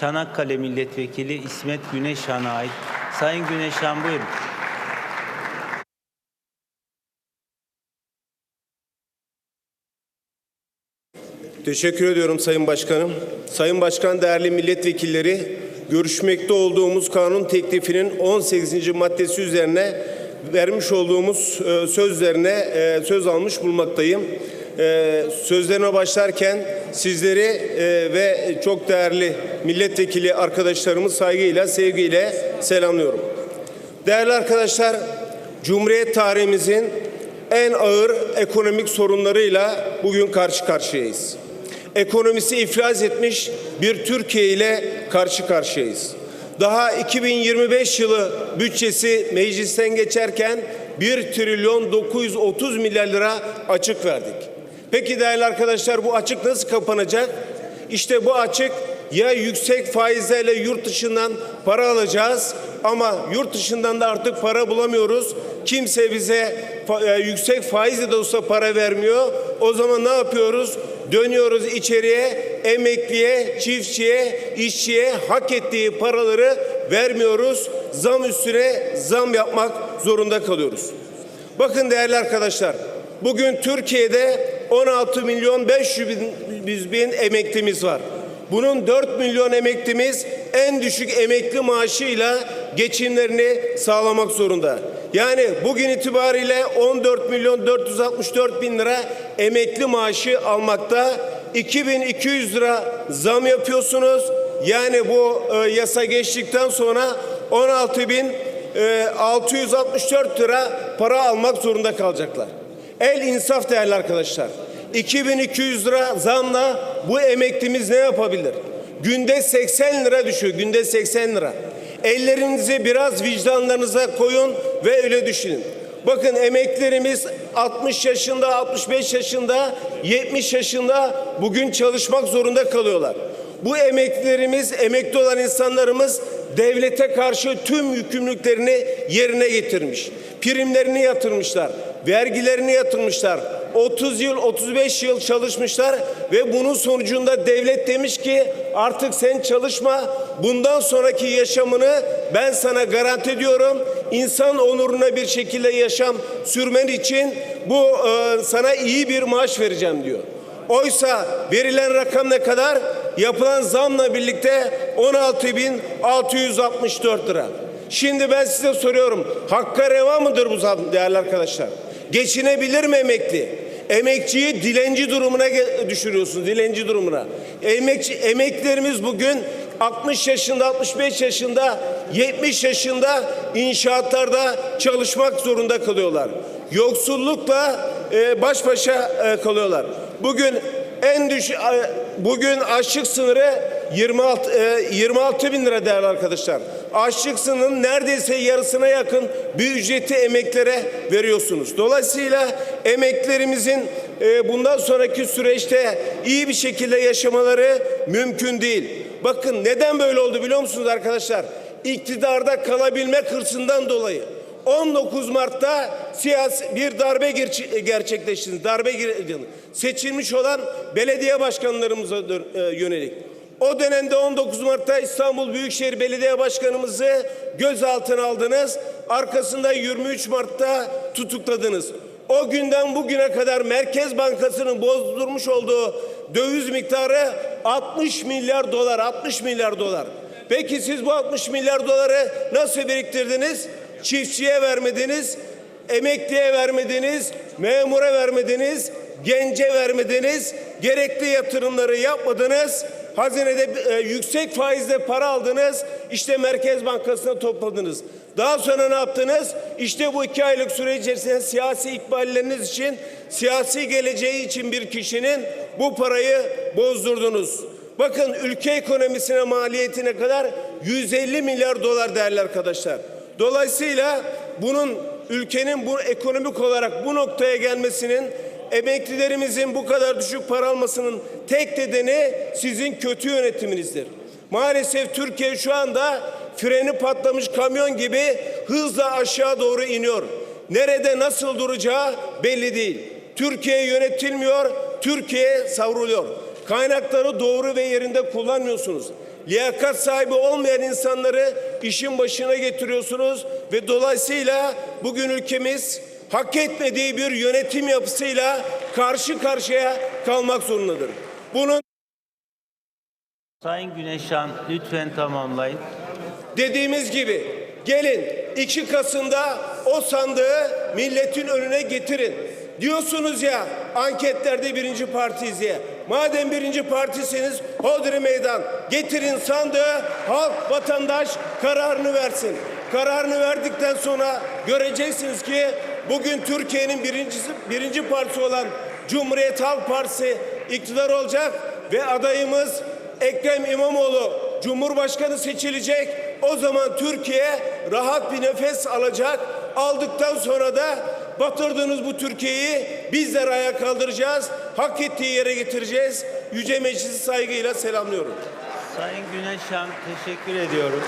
Çanakkale Milletvekili İsmet Güneşhan'a ait. Sayın Güneşhan buyurun. Teşekkür ediyorum Sayın Başkanım. Sayın Başkan, değerli milletvekilleri, görüşmekte olduğumuz kanun teklifinin 18. maddesi üzerine vermiş olduğumuz e, sözlerine e, söz almış bulmaktayım. E, Sözlerime başlarken sizleri e, ve çok değerli milletvekili arkadaşlarımı saygıyla, sevgiyle selamlıyorum. Değerli arkadaşlar, Cumhuriyet tarihimizin en ağır ekonomik sorunlarıyla bugün karşı karşıyayız. Ekonomisi iflas etmiş bir Türkiye ile karşı karşıyayız. Daha 2025 yılı bütçesi meclisten geçerken 1 trilyon 930 milyar lira açık verdik. Peki değerli arkadaşlar bu açık nasıl kapanacak? İşte bu açık ya yüksek faizlerle yurt dışından para alacağız ama yurt dışından da artık para bulamıyoruz. Kimse bize e, yüksek faizle de olsa para vermiyor. O zaman ne yapıyoruz? Dönüyoruz içeriye emekliye, çiftçiye, işçiye hak ettiği paraları vermiyoruz. Zam üstüne zam yapmak zorunda kalıyoruz. Bakın değerli arkadaşlar, bugün Türkiye'de 16 milyon 500 bin, emeklimiz var. Bunun 4 milyon emeklimiz en düşük emekli maaşıyla geçimlerini sağlamak zorunda. Yani bugün itibariyle 14 milyon 464 bin lira emekli maaşı almakta. 2200 lira zam yapıyorsunuz. Yani bu e, yasa geçtikten sonra 16 bin e, 664 lira para almak zorunda kalacaklar. El insaf değerli arkadaşlar. 2200 lira zamla bu emeklimiz ne yapabilir? Günde 80 lira düşüyor. Günde 80 lira. Ellerinizi biraz vicdanlarınıza koyun ve öyle düşünün. Bakın emeklerimiz 60 yaşında, 65 yaşında, 70 yaşında bugün çalışmak zorunda kalıyorlar. Bu emeklilerimiz, emekli olan insanlarımız devlete karşı tüm yükümlülüklerini yerine getirmiş. Primlerini yatırmışlar, vergilerini yatırmışlar. 30 yıl, 35 yıl çalışmışlar ve bunun sonucunda devlet demiş ki artık sen çalışma. Bundan sonraki yaşamını ben sana garanti ediyorum. İnsan onuruna bir şekilde yaşam sürmen için bu e, sana iyi bir maaş vereceğim diyor. Oysa verilen rakam ne kadar? Yapılan zamla birlikte 16.664 lira. Şimdi ben size soruyorum. Hakka reva mıdır bu zam değerli arkadaşlar? Geçinebilir mi emekli? Emekçiyi dilenci durumuna düşürüyorsunuz. Dilenci durumuna. Emekçi, emeklilerimiz bugün 60 yaşında, 65 yaşında, 70 yaşında inşaatlarda çalışmak zorunda kalıyorlar. Yoksullukla e, baş başa e, kalıyorlar. Bugün en düş e, bugün açlık sınırı 26 e, 26 bin lira değerli arkadaşlar. Açlık sınırının neredeyse yarısına yakın bir ücreti emeklere veriyorsunuz. Dolayısıyla emeklerimizin e, bundan sonraki süreçte iyi bir şekilde yaşamaları mümkün değil. Bakın neden böyle oldu biliyor musunuz arkadaşlar? İktidarda kalabilme hırsından dolayı. 19 Mart'ta siyasi bir darbe gerçe- gerçekleşti. Darbe seçilmiş olan belediye başkanlarımıza e, yönelik. O dönemde 19 Mart'ta İstanbul Büyükşehir Belediye Başkanımızı gözaltına aldınız. Arkasında 23 Mart'ta tutukladınız. O günden bugüne kadar Merkez Bankası'nın bozdurmuş olduğu döviz miktarı 60 milyar dolar, 60 milyar dolar. Peki siz bu 60 milyar doları nasıl biriktirdiniz? Çiftçiye vermediniz, emekliye vermediniz, memura vermediniz, gence vermediniz, gerekli yatırımları yapmadınız. Hazinede e, yüksek faizle para aldınız, işte Merkez Bankası'na topladınız. Daha sonra ne yaptınız? İşte bu iki aylık süre içerisinde siyasi ikballeriniz için, siyasi geleceği için bir kişinin bu parayı bozdurdunuz. Bakın ülke ekonomisine maliyetine kadar 150 milyar dolar değerli arkadaşlar. Dolayısıyla bunun ülkenin bu ekonomik olarak bu noktaya gelmesinin emeklilerimizin bu kadar düşük para almasının tek nedeni sizin kötü yönetiminizdir. Maalesef Türkiye şu anda freni patlamış kamyon gibi hızla aşağı doğru iniyor. Nerede nasıl duracağı belli değil. Türkiye yönetilmiyor, Türkiye savruluyor. Kaynakları doğru ve yerinde kullanmıyorsunuz. liyakat sahibi olmayan insanları işin başına getiriyorsunuz ve dolayısıyla bugün ülkemiz hak etmediği bir yönetim yapısıyla karşı karşıya kalmak zorundadır. Bunun Sayın Güneşan lütfen tamamlayın. Dediğimiz gibi gelin 2 Kasım'da o sandığı milletin önüne getirin. Diyorsunuz ya anketlerde birinci partiyiz diye. Madem birinci partisiniz hodri meydan getirin sandığı halk vatandaş kararını versin. Kararını verdikten sonra göreceksiniz ki bugün Türkiye'nin birincisi, birinci partisi olan Cumhuriyet Halk Partisi iktidar olacak ve adayımız Ekrem İmamoğlu Cumhurbaşkanı seçilecek. O zaman Türkiye rahat bir nefes alacak. Aldıktan sonra da batırdığınız bu Türkiye'yi bizler ayağa kaldıracağız. Hak ettiği yere getireceğiz. Yüce Meclisi saygıyla selamlıyorum. Sayın Güneşan teşekkür ediyorum.